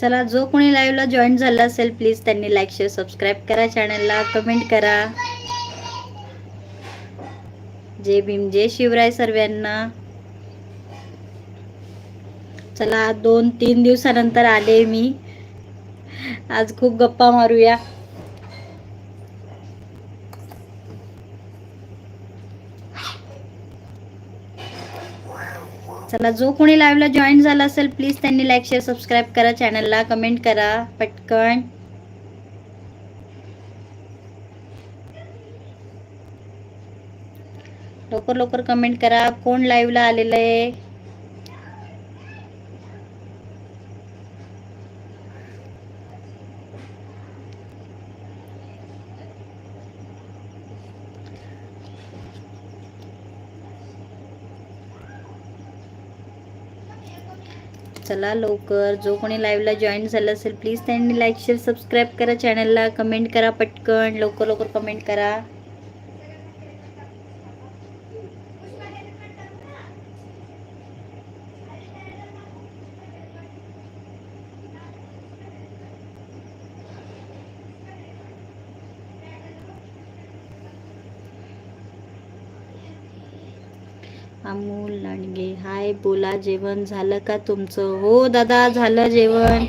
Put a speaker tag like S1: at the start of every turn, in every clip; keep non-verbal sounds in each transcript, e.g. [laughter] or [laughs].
S1: चला जो कोणी लाईव्हला जॉईन झाला असेल प्लीज त्यांनी लाईक शेअर सबस्क्राईब करा चॅनलला कमेंट करा. जय भीम जय शिवराय सर्वांना. चला दोन तीन दिवसानंतर आले मी. आज खूप गप्पा मारूया. चला जो कोणी लाईव्हला जॉईन झाला असेल प्लीज त्यांनी लाईक शेअर सबस्क्राईब करा चॅनलला कमेंट करा पटकन. लवकर लवकर कमेंट करा. कोण लाईव्हला आलेलं आहे? चला लवकर. जो कोणी लाईव्हला जॉईन झालं असेल प्लीज त्यांनी लाईक शेअर सबस्क्राईब करा चॅनलला कमेंट करा पटकन. लवकर लवकर कमेंट करा. अमोल लांडगे. हाय बोला जेवण झालं का तुमचं? हो दादा झालं जेवण.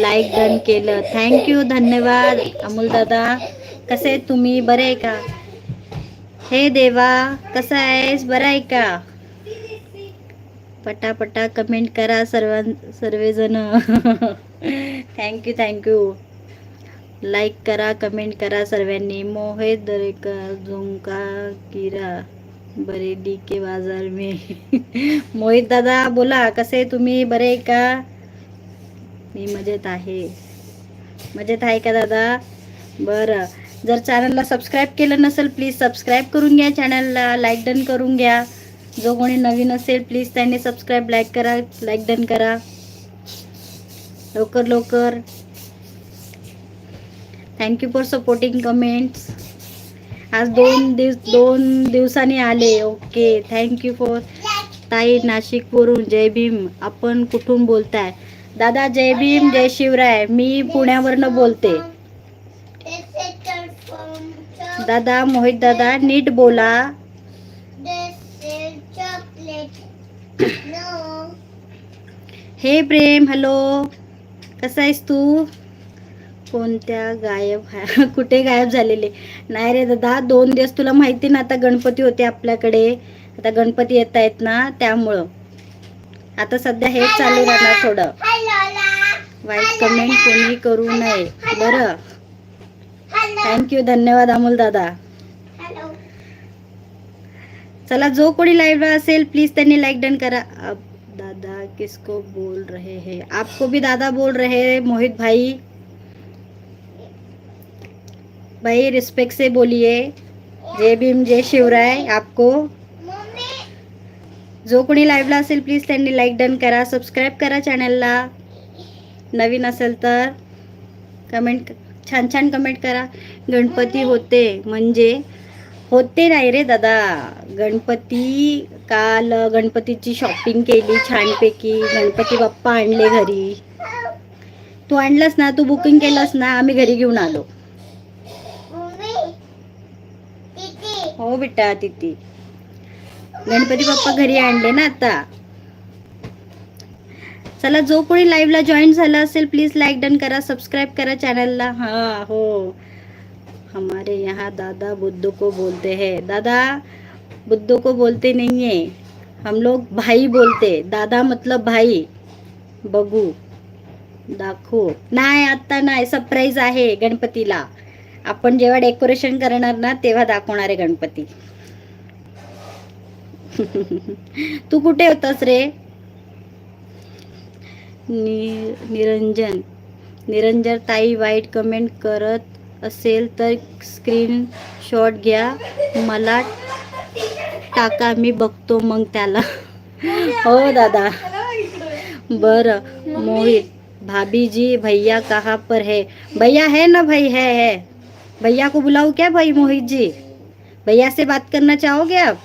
S1: लाईक डन केलं. थँक्यू धन्यवाद अमोल दादा. कसे तुम्ही? बरे आहे का? हे देवा कसा आहेस? बरं आहे का? पटापटा कमेंट करा सर्वां सर्वजण. Thank you thank you like करा कमेंट करा सर्वांनी. मोहित दरेकर झुंका किरा. बरेली के बाजार में. मोहित दादा बोला कसे तुम्ही? बरे आहे का? मी मजेत आहे. मजेत आहे का दादा? बरं. जर चॅनलला सबस्क्राईब केलं नसेल प्लीज सबस्क्राईब करून घ्या. चॅनलला लाईक डन करून घ्या. जो कोणी नवीन असेल प्लीज त्यांनी सबस्क्राईब लाईक करा लाईक डन करा. लवकर लवकर. थँक्यू फॉर सपोर्टिंग कमेंट्स आज दोन दिवस दोन दिवसांनी आले. ओके थँक्यू फॉर ताई नाशिकवरून जय भीम आपण कुठून बोलताय? दादा जय भीम जय शिवराय. मी पुण्यावरनं बोलते. दादा मोहित दादा नीट बोला. हे प्रेम हॅलो. कसा आहेस तू? कोणत्या गायब [laughs] कुठे गायब झालेले? नाही रे दादा दोन दिवस तुला माहिती ना आता गणपती होते आपल्याकडे. आता गणपती येत आहेत ना त्यामुळं. आता सध्या हेच चालू राहणार थोडं. वाईट कमेंट कोणी करू नये. बरं. थँक्यू धन्यवाद अमोल दादा. चला जो कोणी लाईव्ह असेल प्लीज त्यांनी लाईक डन करा. अब दादा किसको बोल रहे हैं? आपको भी दादा बोल रहे मोहित भाई. भाई रिस्पेक्ट से बोलिए। जय भीम जय शिवराय आपको। जो कोणी लाईव्हला असेल प्लीज त्यांनी लाईक डन करा सबस्क्राईब करा चॅनलला नवीन असेल तर कमेंट छान छान कमेंट करा. गणपती होते म्हणजे होते नाही रे दादा. गणपती काल गणपतीची शॉपिंग केली छानपैकी. गणपती बाप्पा आणले घरी. तू आणलंस ना तू बुकिंग केलंस ना आम्ही घरी घेऊन आलो. हो बेटा तिथे गणपती बाप्पा घरी आणले ना आता. चला जो कोणी लाईव्हला जॉईन झाला असेल प्लीज लाईक डन करा सबस्क्राईब करा चॅनलला हा हो. हमारे यहाँ दादा बुद्ध को बोलते हैं. दादा बुद्ध को बोलते नहीं है. हम लोग भाई बोलते. दादा मतलब भाई. बघू. दाखो नाही आत्ता नाही. सरप्राईज आहे गणपतीला. आपण जेव्हा डेकोरेशन करणार ना तेव्हा दाखवणार आहे गणपती. [laughs] तू कुठे होतास रे? नि निरंजन. निरंजन ताई वाईट कमेंट करत असेल तर स्क्रीन शॉट घ्या. मला टाका मी बघतो मग त्याला. हो दादा. बरं. मोहित भाभी जी भैया कहाँ पर है? भैया है ना भाई? है है. भैया को बुलाओ क्या भाई मोहित जी? भैया से बात करना चाहोगे आप?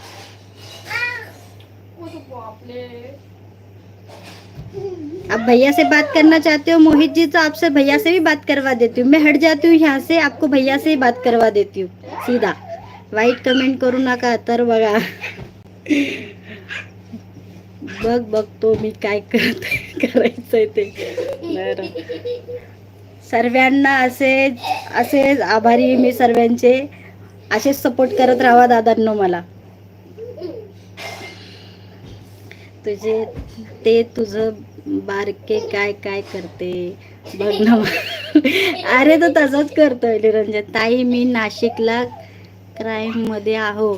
S1: आप भैया से बात करना चाहते हो मोहित जी तो आपसे भैया से भी बात करवा देती हूँ। मैं हट जाती हूँ यहाँ से आपको भैया से ही बात करवा देती हूँ सीधा। वाईट कमेंट करू नका तर बघा बघ बघतो मी काय करत करायचंय ते। सर्वांना असेच असेच आभारी मी सर्वांचे. असेच सपोर्ट करत राहा दादांनो मला. तुझे ते तुझं बारके काय काय करते? बघ ना. अरे तो तसंच करतोय निरंजन. ताई मी नाशिकला क्राईममध्ये आहो.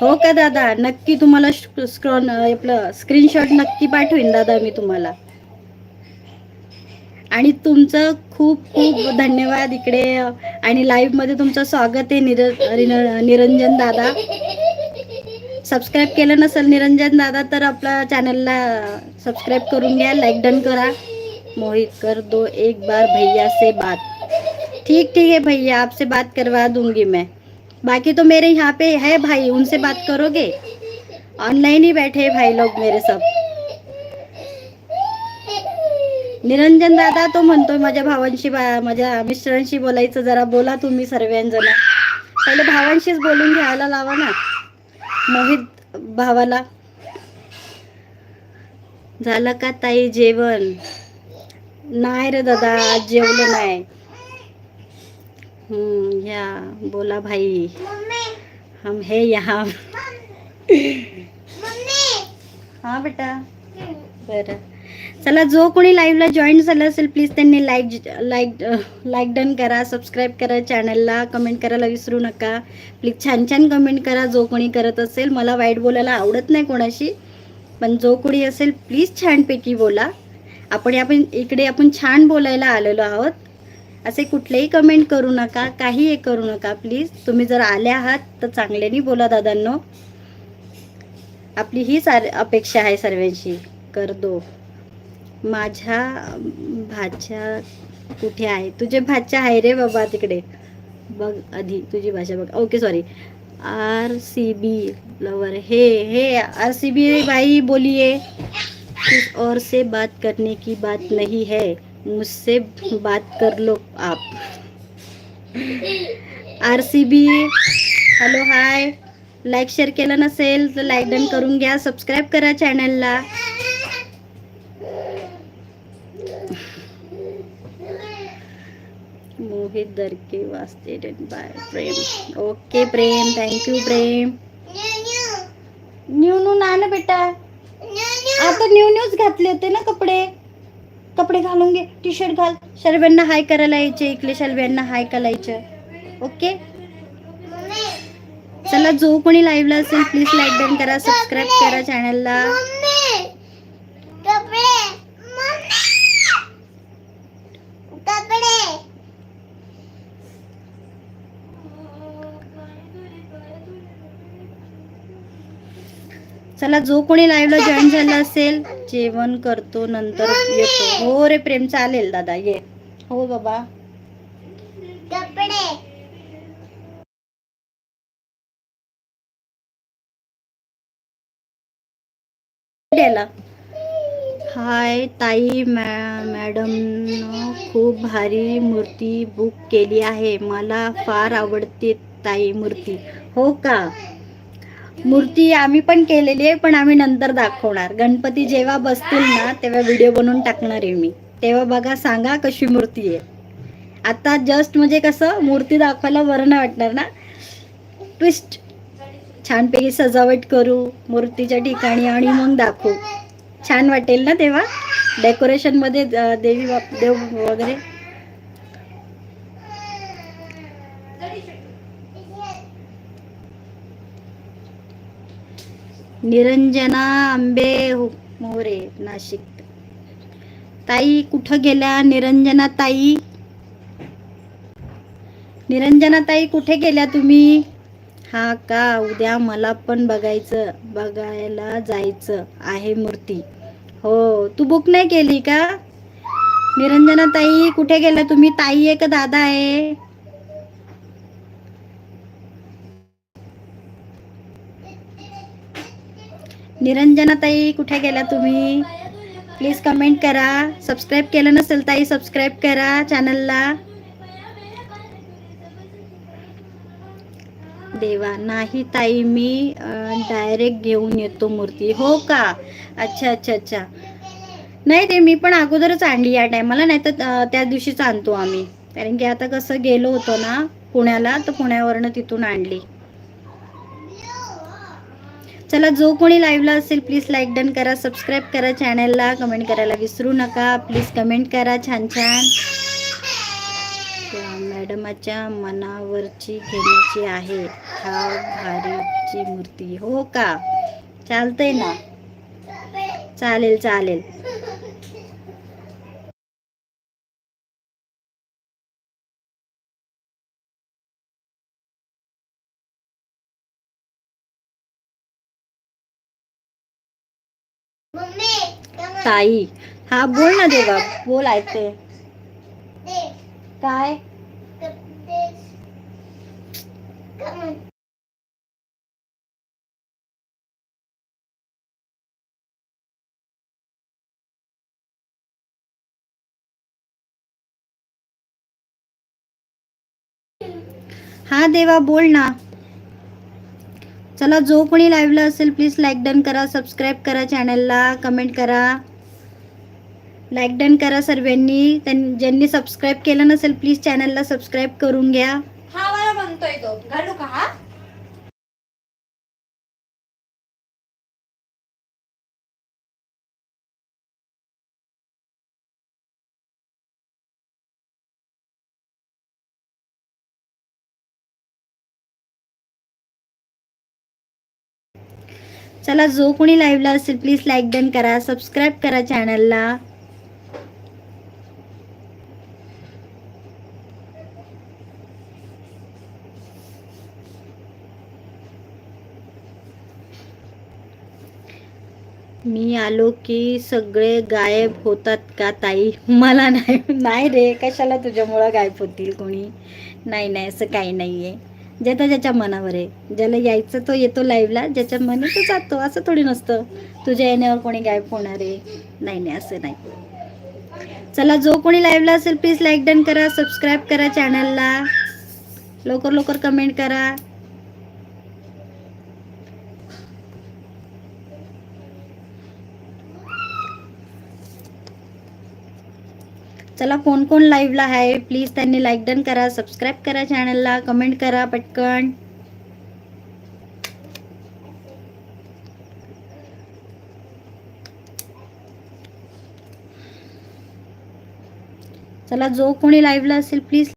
S1: हो का दादा? नक्की तुम्हाला स्क्रॉन आपलं स्क्रीनशॉट नक्की पाठवीन दादा मी तुम्हाला. आणि तुमचं खूप खूप धन्यवाद इकडे. आणि लाईव्हमध्ये तुमचं स्वागत आहे निर निरंजन दादा. सबस्क्राईब केलं नसेल निरंजन दादा तर आपल्या चॅनलला सबस्क्राईब करून घ्या लाईक डन करा. मोहित कर दो एक बार भैया से बात. ठीक ठीक है भैया आपसे बात करवा दूंगी मैं. बाकी तो मेरे यहाँ पे है भाई उनसे बात करोगे? ऑनलाइन ही बैठे भाई लोग मेरे सब. निरंजन दादा तो म्हणतोय माझ्या भावांशी माझ्या मिस्टरांशी बोलायचं जरा बोला तुम्ही सर्वजण पहिले भावांशीच बोलून घ्यायला लावा ना. मोहित भावाला झालं का ताई जेवण? नाही रे दादा आज जेवलं नाही. हम्म या बोला भाई. हम है यहाँ. हा बेटा. बरं. चला जो कोणी लाईव्हला जॉईन झालं असेल प्लीज त्यांनी लाईक लाईक लाईक डन करा सबस्क्राईब करा चॅनलला कमेंट करायला विसरू नका. प्लीज छान छान कमेंट करा जो कोणी करत असेल. मला वाईट बोलायला आवडत नाही कोणाशी पण जो कोणी असेल प्लीज छानपैकी बोला. आपण आपण इकडे आपण छान बोलायला आलेलो आहोत. असे कुठलेही कमेंट करू नका काही हे करू नका प्लीज तुम्ही जर आले आहात तर चांगल्यानी बोला दादांनो. आपली हीच अपेक्षा आहे सर्वांशी. कर दो. माझ्या भाच्या कुठे आहे? तुझे भाच्या आहे रे बाबा तिकडे. बघ आधी तुझी भाषा बघ. Okay sorry R C B lover हे हे आर सी बी भाई बोलिए किस और से बात करने की बात नहीं है? मुझसे बात कर लो आप. R C B hello hi like share केलं नसेल तर लाईक डन करून घ्या. सबस्क्राईब करा चॅनलला मोहित दरके वाचते by Prem. Okay Prem thank you Prem. New new ना ना बेटा. आता न्यू न्यूज घातले होते ना कपडे. कपडे घालून घे टी शर्ट घाल. शर्व्यांना हाय करायला यायचे इकडे शर्व्यांना हाय करायचं. ओके? चला जो कोणी लाईव्हला असेल प्लीज लाईक डन करा सबस्क्राईब करा चॅनलला चला जो कोणी लाईव्हला जॉईन झाला असेल जेवण करतो नंतर येतो. हो रे प्रेम चालेल दादा ये. हो बाबा. हाय ताई मॅ मॅडम खूप भारी मूर्ती बुक केली आहे. मला फार आवडते ताई मूर्ती. हो का? मूर्ती आम्ही पण केलेली आहे पण आम्ही नंतर दाखवणार. गणपती जेव्हा बसतील ना तेव्हा व्हिडिओ बनवून टाकणार आहे मी. तेव्हा बघा सांगा कशी मूर्ती आहे. आता जस्ट म्हणजे कसं मूर्ती दाखवायला बरं नाही वाटणार ना? ट्विस्ट छानपैकी सजावट करू मूर्तीच्या ठिकाणी आणि मग दाखवू. छान वाटेल ना तेव्हा? डेकोरेशनमध्ये देवी बाप देव वगैरे? निरंजना आंबे हो- मोरे नाशिक. ताई कुठं गेल्या? निरंजना ताई? निरंजना ताई कुठे गेल्या तुम्ही? हा का? उद्या मला पण बघायचं बघायला जायचं आहे मूर्ती. हो तू बुक नाही केली का? निरंजना ताई कुठे गेल्या तुम्ही? ताई आहे का दादा आहे. निरंजना ताई कुठे गेल्या तुम्ही? प्लीज कमेंट करा. सबस्क्राईब केलं नसेल ताई सबस्क्राईब करा चॅनलला देवा नाही ताई मी डायरेक्ट घेऊन येतो मूर्ती. हो का? अच्छा अच्छा अच्छा. नाही ते मी पण अगोदरच आणली या टायमाला नाही तर त्या दिवशीच आणतो आम्ही. कारण की आता कसं गेलो होतो ना पुण्याला तर पुण्यावरनं तिथून आणली. चला जो कोणी लाईव्हला असेल प्लीज लाईक डन करा सबस्क्राईब करा चॅनलला कमेंट करायला विसरू नका. प्लीज कमेंट करा छान छान. मॅडमाच्या मनावरची घेण्याची आहे. हा भारीची मूर्ती. हो का? चालतंय ना? चालेल चालेल. ताई। हा बोल ना देवा बोल ऐकते काय? हा देवा बोल ना। चला जो कोणी लाईव्हला असेल प्लीज लाईक डन करा सबस्क्राईब करा चॅनलला कमेंट करा. लाईक डन करा सर्वांनी. त्यां- ज्यांनी सबस्क्राईब केलं नसेल प्लीज चॅनलला सबस्क्राईब करून घ्या.
S2: हा मला म्हणतोय तो. घालू का हा?
S1: चला जो कोणी लाईव्हला असेल प्लीज लाईक डन करा. सबस्क्राईब करा चॅनलला मी आलो की सगळे गायब होतात का ताई? मला नाही नाही रे. कशाला तुझ्यामुळं गायब होतील कोणी? नाही नाही असं काही नाही आहे ज्याच्या ज्याच्या मनावर आहे. ज्याला यायचं तो येतो लाईव्हला ज्याच्या मनी तो जातो. असं थोडी नसतं. तुझ्या येण्यावर कोणी गायब होणार आहे? नाही नाही असं नाही. चला जो कोणी लाईव्हला असेल प्लीज लाईक डन करा सबस्क्राईब करा चॅनलला लवकर लवकर कमेंट करा. चला कोण कोण लाईव्हला आहे प्लीज त्यांनी लाईक डन करा सबस्क्राईब करा चॅनलला कमेंट करा पटकन. चला जो कोणी लाईव्हला असेल प्लीज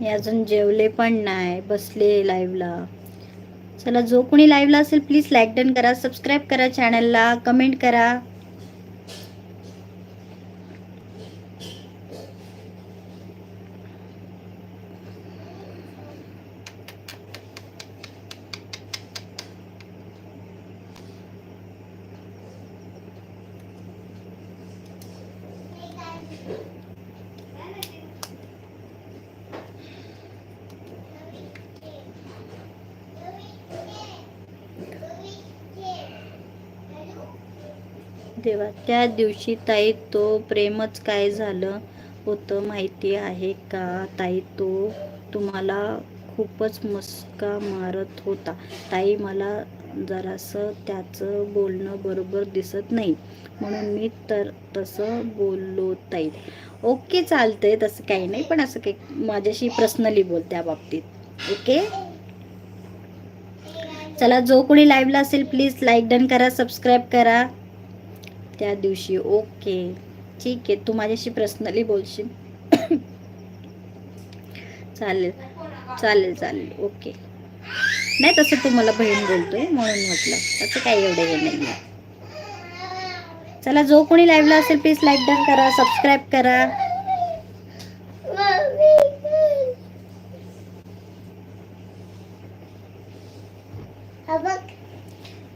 S1: मी अजून जेवले पण नाही बसले लाईव्हला चला जो कोणी लाईव्हला असेल प्लीज लाईक डन करा सबस्क्राईब करा चॅनलला कमेंट करा. देवा त्या दिवशी ताई तो प्रेमच काय झालं होतं माहिती आहे का? ताई तो तुम्हाला खूपच मस्का मारत होता. ताई मला जरासं त्याचं बोलणं बरोबर दिसत नाही. म्हणून मी तर तसं बोललो ताई. ओके चालतंय तसं काही नाही पण असं काही माझ्याशी पर्सनली बोल त्या बाबतीत. ओके? चला जो कोणी लाईव्हला असेल प्लीज लाईक डन करा सबस्क्राईब करा. त्या दिवशी. ओके. ठीक आहे. तू माझ्याशी पर्सनली बोलशील. [coughs] चालेल. चालेल चालेल. ओके. नाही तसं तू मला बहीण बोलतोय म्हणून म्हटलं. असं काही एवढं हे नाही चला जो कोणी लाईव्हला असेल प्लीज लाईक डन करा सबस्क्राईब करा.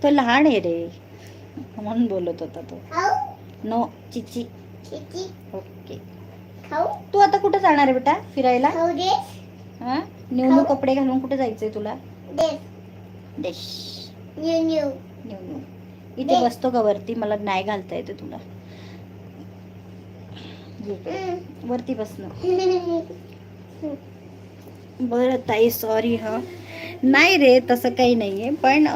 S1: तो लहान आहे रे. म्हणून बोलत होता तो. नो चिची. ओके. तू आता कुठे जाणार आहे बेटा? फिरायला? हा? न्यू न्यू कपडे घालून कुठे जायचंय तुला? देश.
S2: न्यू न्यू
S1: इथे बसतो का वरती. मला नाही घालता येते तुला. वरती बसणं [laughs] बरं ताई सॉरी हा. नाही रे तसं काही नाही आहे पण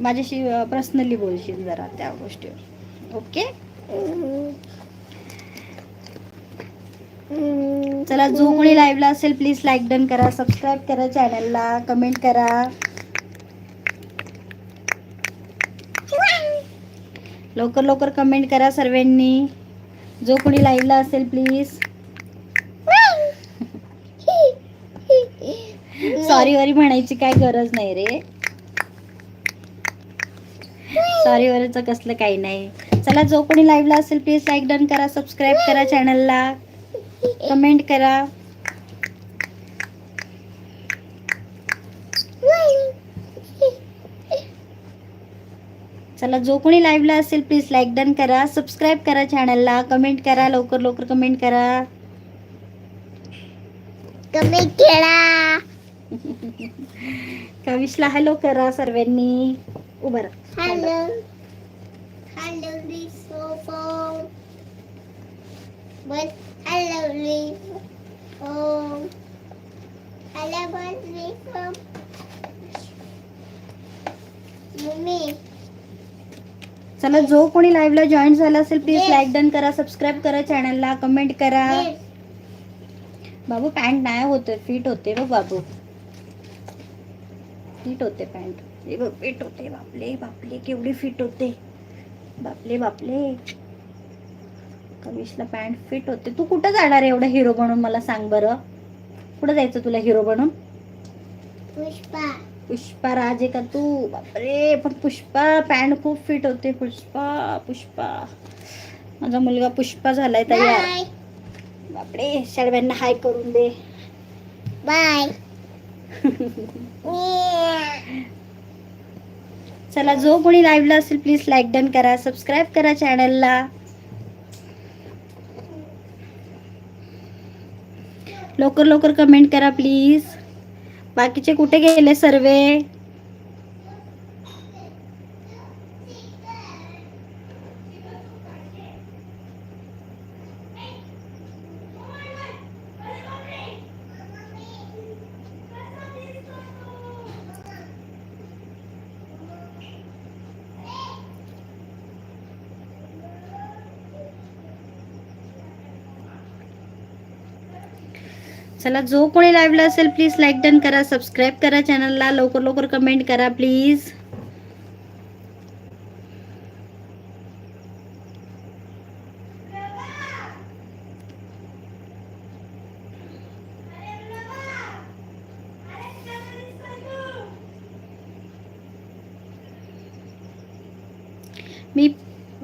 S1: माझ्याशी पर्सनली बोलशील जरा त्या गोष्टीवर. ओके चला जो कोणी लाईव्हला असेल प्लीज लाईक डन करा सबस्क्राईब करा चॅनलला कमेंट करा. लवकर लवकर कमेंट करा सर्वांनी. जो कोणी लाईव्हला असेल प्लीज सॉरी [laughs] वरी म्हणायची काय गरज नाही रे. सॉरी वरीचं कसलं काही नाही. चला जो कोणी लाईव्हला असेल प्लीज लाईक डन करा सबस्क्राईब करा चॅनलला कमेंट करा. चला जो कोणी लाईव्हला असेल प्लीज लाईक डन करा सबस्क्राईब करा चॅनलला कमेंट करा लवकर लवकर कमेंट करा.
S2: कमी केला
S1: कविशला हॅलो करा सर्वांनी. उभं राहा.
S2: हॅलो हॅलो लिसो बस हॅलो लिसो हॅलो बस लिसो मम्मी
S1: चला जो कोणी लाईव्हला जॉईन झाला असेल प्लीज लाईक डन करा सबस्क्राईब करा चॅनलला कमेंट करा. बाबू पॅन्ट नाही होते फिट होते बघ बाबू. फिट होते पॅन्ट बघ फिट होते बापले बापले केवढी फिट होते. बापले बापले. कविशला पॅन्ट फिट होते. तू कुठं जाणार एवढा हिरो बनून मला सांग बरं. कुठं जायचं तुला हिरो बनून
S2: पुष्पा.
S1: पुष्पा राज आहे का तू? बापरे पण पुष्पा पॅन्ट खूप फिट होते. पुष्पा पुष्पा. माझा मुलगा पुष्पा झालाय तयार बापरे सर्वांना हाय करून दे.
S2: बाय [laughs]
S1: चला जो कोणी लाईव्हला असेल प्लीज लाईक डन करा. सबस्क्राईब करा चॅनलला लवकर लवकर कमेंट करा प्लीज बाकीचे कुठे गेले सर्वे चला जो कोणी लाईव्हला असेल प्लीज लाईक डन करा सबस्क्राईब करा चॅनलला लवकर लवकर कमेंट करा प्लीज मी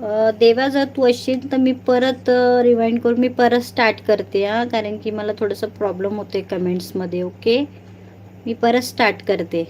S1: अ, देवा जर तू असशील तर मी परत रिवाइंड करून मी परत स्टार्ट करते हां. कारण की मला थोडंसं प्रॉब्लेम होते कमेंट्समध्ये ओके मी परत स्टार्ट करते.